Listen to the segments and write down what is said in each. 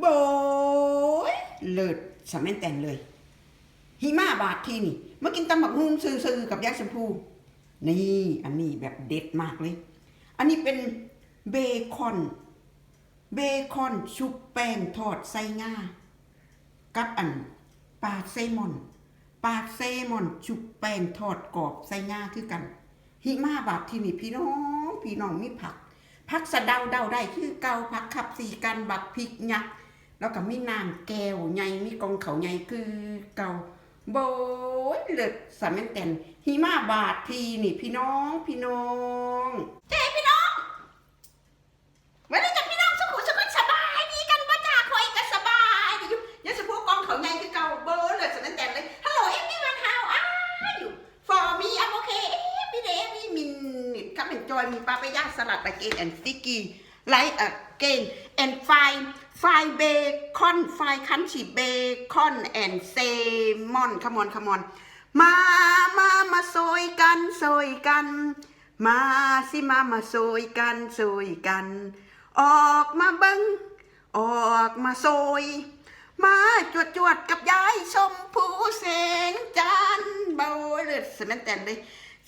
โบยเลิศสำแม่นแต่นเลย หิมาบาทที่นี่มากินตำบักฮุงซื่อๆกับยาชมพู นี่อันนี้แบบเด็ดมากเลย อันนี้เป็นเบคอน เบคอนชุบแป้งทอดไส้งา กับอันปลาเซมอนปลาเซมอนชุบแป้งทอดกรอบไส้งาคือกัน หิมาบาทที่นี่พี่น้องพี่น้องมีผักผักสะเดาเดาได้คือเกาผักขับสีกันบักพริกยักษ์ แล้วก็มีน้ำแก้วใหญ่มีกองเขาใหญ่คือเกาโบยเลิศสามแม่นแตนหิมาบาททีนี่พี่น้องพี่น้องเจ้พี่น้องวันนี้จะพี่น้องสุขุสุขสบายดีกันป้าจ่าคอยก็สบายดีอยู่ยังสะพวกกองเขาใหญ่คือเก่าโบยเลิศสามแม่นแตนเลยฮัลโหลเอ็มนี่วันฮาวอ้าอยู่ for me I'm okay every day every minute come enjoy me papaya salad again and sticky like again and fry fry bacon fry crunchy bacon and salmon come on come on มามามาโซยกันโซยกัน มาสิมามาโซยกันโซยกัน ออกมาเบิงออกมาโซย มาจวดจวดๆกับยายชมพูแสงจันทร์เบาเลยสมันแตนเลย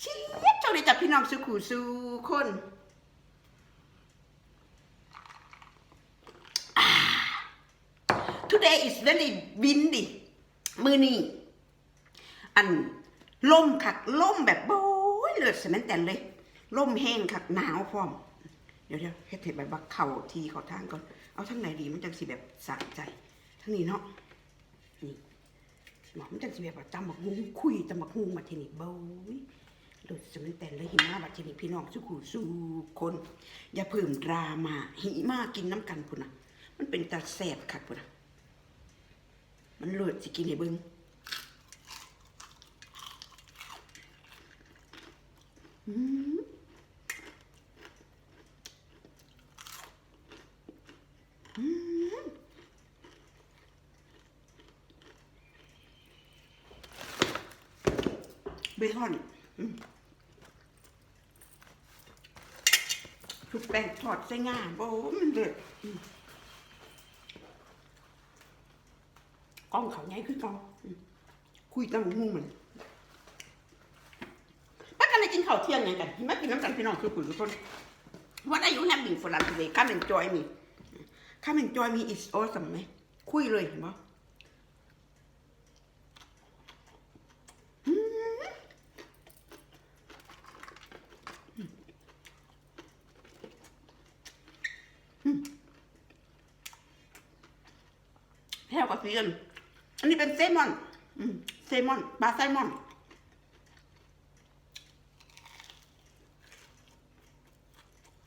ชียบเจ้าเลยจับพี่น้องสุขูสู่คน today is very windy มือนี้อันลมคักลมแบบโบยเลยสมันแตนเลยลมแห้งคักหนาวพร้อม เดี๋ยวเดี๋ยวเฮ็ดเห็ดใบบักเข่าทีเขาทางก่อน เอาทั้งไหนดีมันจังสิแบบสะใจ ทั้งนี้เนาะนี่หมอมันจังสิแบบจำบักฮุงคุยจำบักฮุงมาทีนี่เบ้ยโดดสมันแต่เลยหิมะบัดทีนี่พี่น้องสุขูสู่คน อย่าเพิ่มดราม่าหิมะกินน้ำกันพุ่นนะมันเป็นตาแสบคักพุ่นนะ มันเลือดสิกินให้เบิ่งอืมเบคอนอืมชุบแป้งทอดใส่ง่าโอ้มันเดือดอืม กล้องเขาใหญ่คือกล้องอืมคุยตั้งงูมันป้ากันเลยกินข้าวเที่ยงยังกันไม่กินน้ำกันพี่น้องคือปุ๋ยทุกคน What are you having for lunch today Come enjoy me Come enjoy me it's awesome ไหมคุยเลยเห็นปะแพรวกับเซียน อันนี้เป็นเซมอนเซมอนปลาไซมอน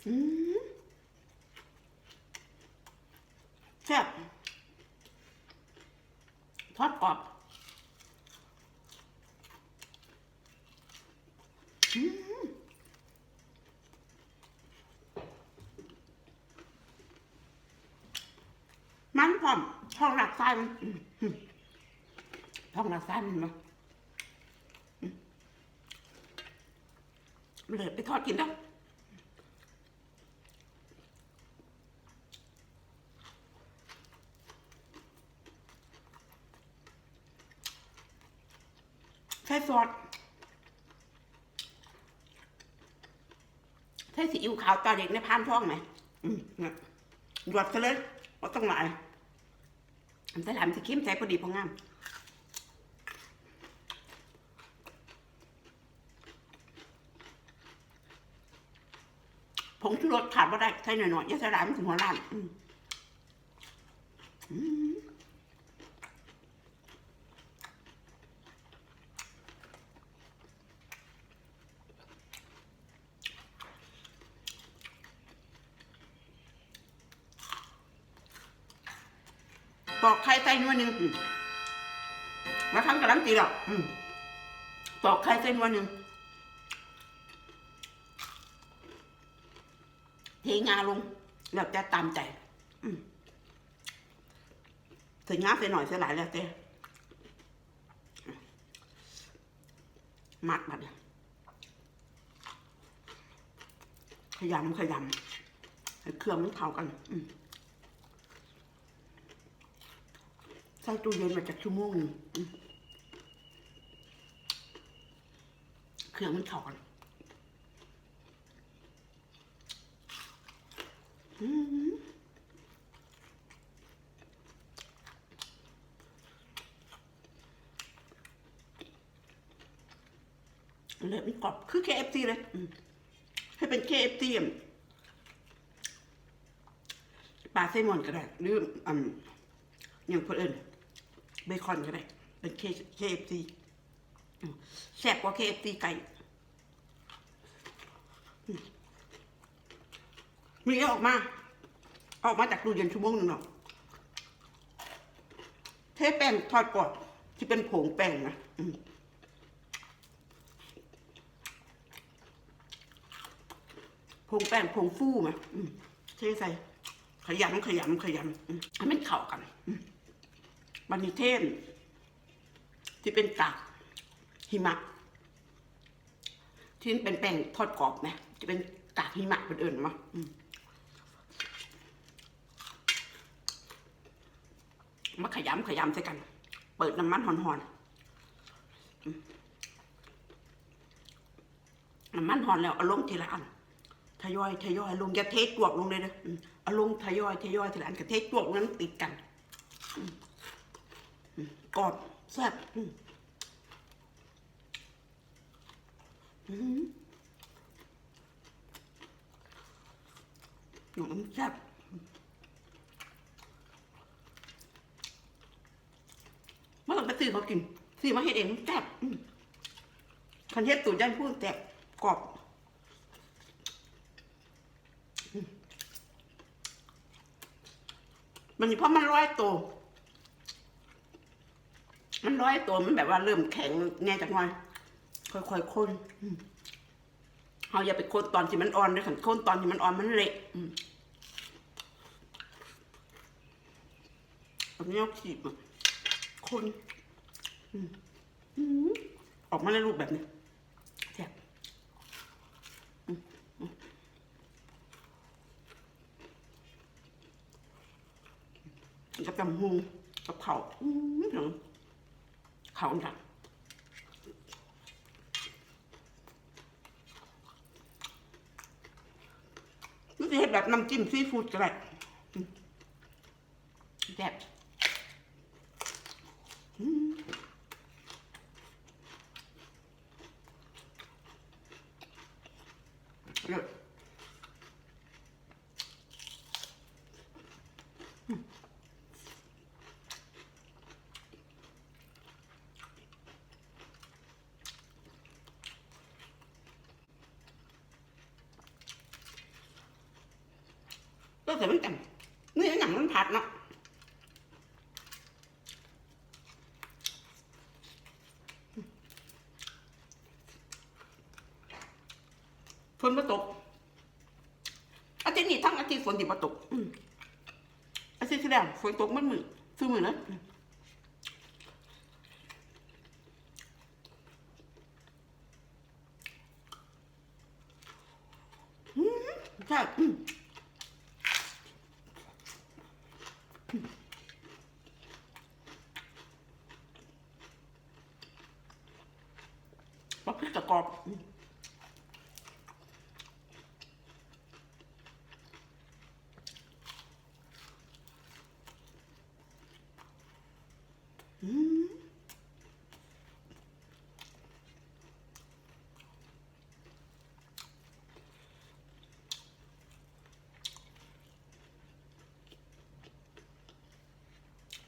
อืมแซ่บทอดกรอบอืมมันพร้อมทองหลักไส้มัน ท้องหลักไส้นมาอืมเหลือไปทอดกินแล้วใช้ซอสใช้ซีอิ๊วขาวตาเด็กในพานท้องไหมหยดซะเลยว่าต้องหลายอันใส่หลายมันจะเข้มใส่พอดีพองาม งชูรสขาดไม่ได้ใส่หน่อยๆอย่าสลายมันถึงหัวล้านอืมอืมปอกไข่ใส่นัวหนึ่งอืมาทำกับน้ำจีหรอกอืมปอกไข่ใส่นัวหนึ่ง เทงาลงแล้วจะตามใจอืมใส่งาใส่หน่อยใส่หลายแล้วแต่มัดแบบขยำขยำให้เครื่องมันเข้ากันใส่ตู้เย็นมาจากชั่วโมงนึงเครื่องมันเข้ากันอืม เลยมันกรอบคือ KFC เลยให้เป็น KFC อะปลาไซลมอนก็ได้หรืออย่างคนอื่นเบคอนก็ได้เป็น K KFC อืมแซ่บกว่า KFC ไก่อืม มีออกมา ออกมาจากตู้เย็นชั่วโมงหนึ่งหรอกเทแป้งทอดก่อนที่เป็นผงแป้งนะผงแป้งผงฟูมาเทใส่ ขยำขยำขยำอืมให้มันเข้ากันมบันนิเทนที่เป็นกากหิมะ ที่เป็นแป้งทอดกรอบนะจะเป็นกากหิมะเป็นเอิญมา มาขยำขยำใส่กัน เปิดน้ำมันหอนๆอืมน้ำมันหอนแล้วเอาลงทีละอันทยอยทยอยลงอย่าเทจวกลงเลยนะเอาลงทยอยทยอยทีละอันกับเทจวกนั้นติดกันกรอบแซ่บอืมหนูมันแซ่บเมื่อเราไป ซื้อเขากินซื้อมาเฮ็ดเองมันแซ่บคันเฮ็ดตุ๋นยันพูดแซ่บกรอบมันเพราะมันร้อยตัว มันร้อยตัวมันแบบว่าเริ่มแข็งแน่จังหน่อยค่อยๆคนเราอย่าไปโคนตอนที่มันอ่อนด้วยค่ะโคนตอนที่มันอ่อนมันเละอืมแบบนี้เอาขีบอะคน อืมอืมออกมาในรูปแบบนี้แซ่บอืมอืมกับตำหูกับเขาอืมถึงเขาจังมันจะเห็ดแบบน้ำจิ้มซีฟู้ดก็ได้อืมแซ่บอืม เลิศอืมก็แต่มั นมาะฝนมาตกอาทิตย์นี้ทั้งอาทิตย์ฝนติมาตกอาทิตย์ที่แล้วฝนตกมันมือซื้อมือเลยใช่อืมบักพริกกรอบอืมอืม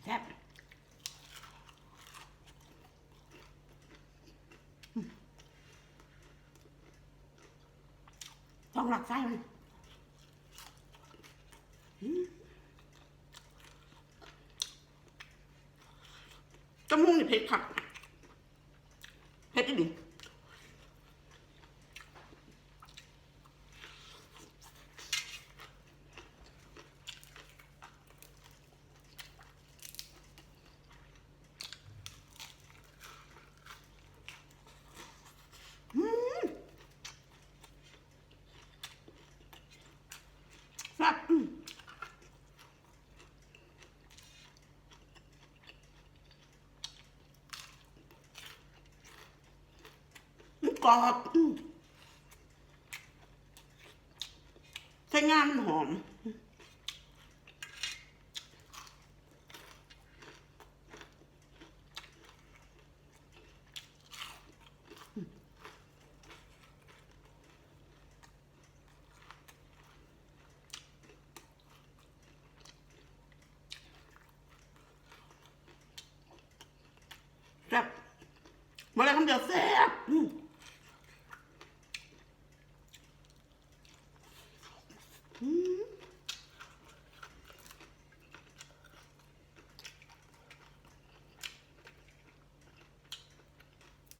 แซ่บต้อง หลักไส้มันจมูกนี่เผ็ดผักเผ็ดดิแซ่บอืม รอบอืมใช้งามันหอมแซ่บเมื่อไรคำเดียวแซ่บ